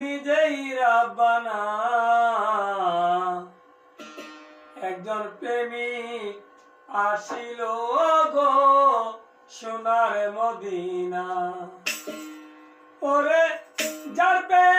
নিজেই রাব্বানা একজন প্রেমিক আসিল গো সোনার মদিনা। ওরে যার প্রেমেতে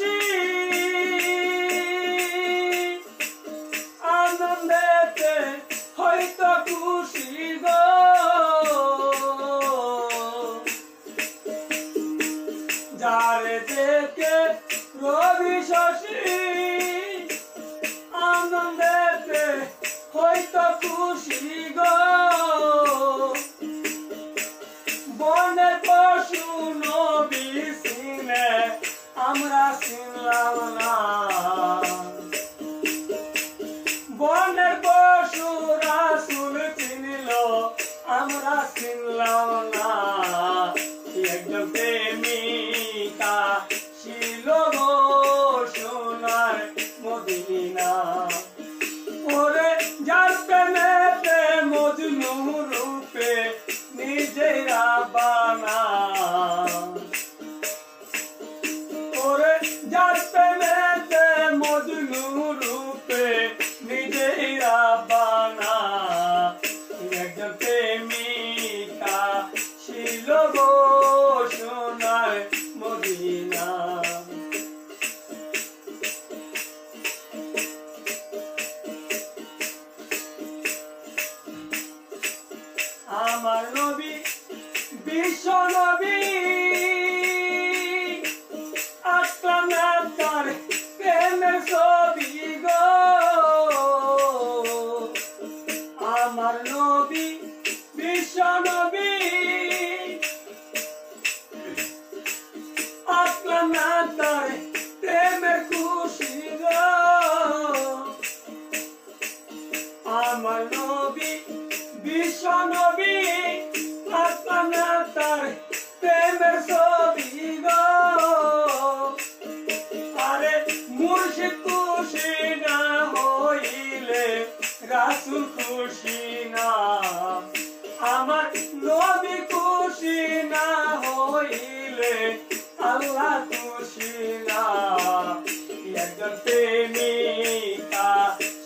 শশী আনন্দেতে হয়তো খুশি গো। যারে দেখে রবি শশী আনন্দেতে হয়তো খুশি গো। বনের পশু নবী সিনে আমরা চিনলাম না। বনের পশুরা শুন চিনল আমরা চিনলাম না। আমার নবী, বিশ্ব নবী। আসলাম তার প্রেমের খুশি আমার নবী, বিশ্ব নবী আপনারা তার প্রেমের ছবি আরে মুর্শিদ হইলে আল্লাহ না একজন প্রেমিকা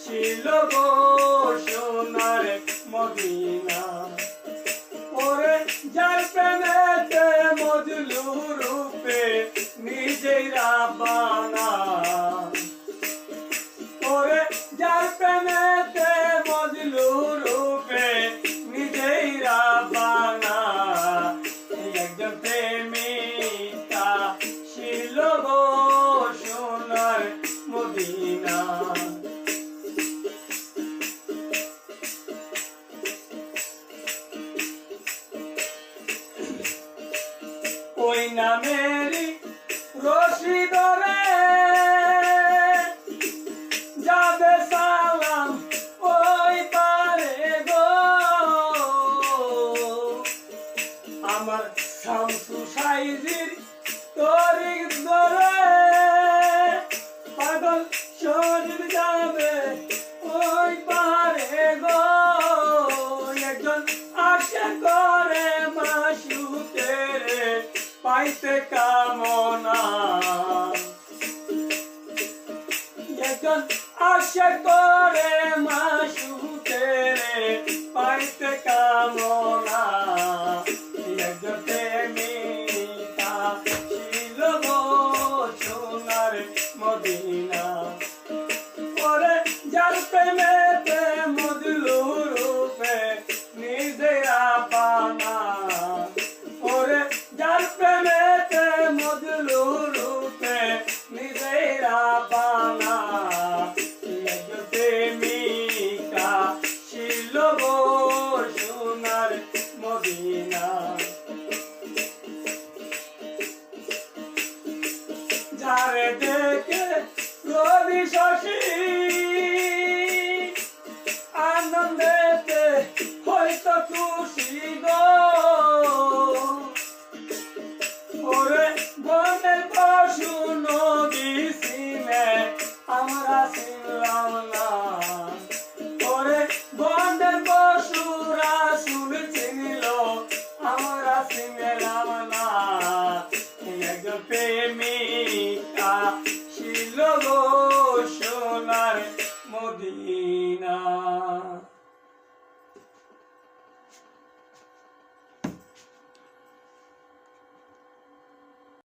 ছিল গো সোনার মদিনা? ওরে যার প্রেমেতে মজলু রূপে রশি ধরে যাবে সালাম পারে আমার শামসু ধরে। পাগল শরীর যাবে ওই পারে গো। একজন আশা করে মাসুতে। রে পাইতে কামনা। একজন আশা করে মাসুতে রে পাইতে কামনা। একজন প্রেমিকা ছিল সোনার মদিনা। ওরে যার প্রেমেতে দেখে রবি শশী। মদিনা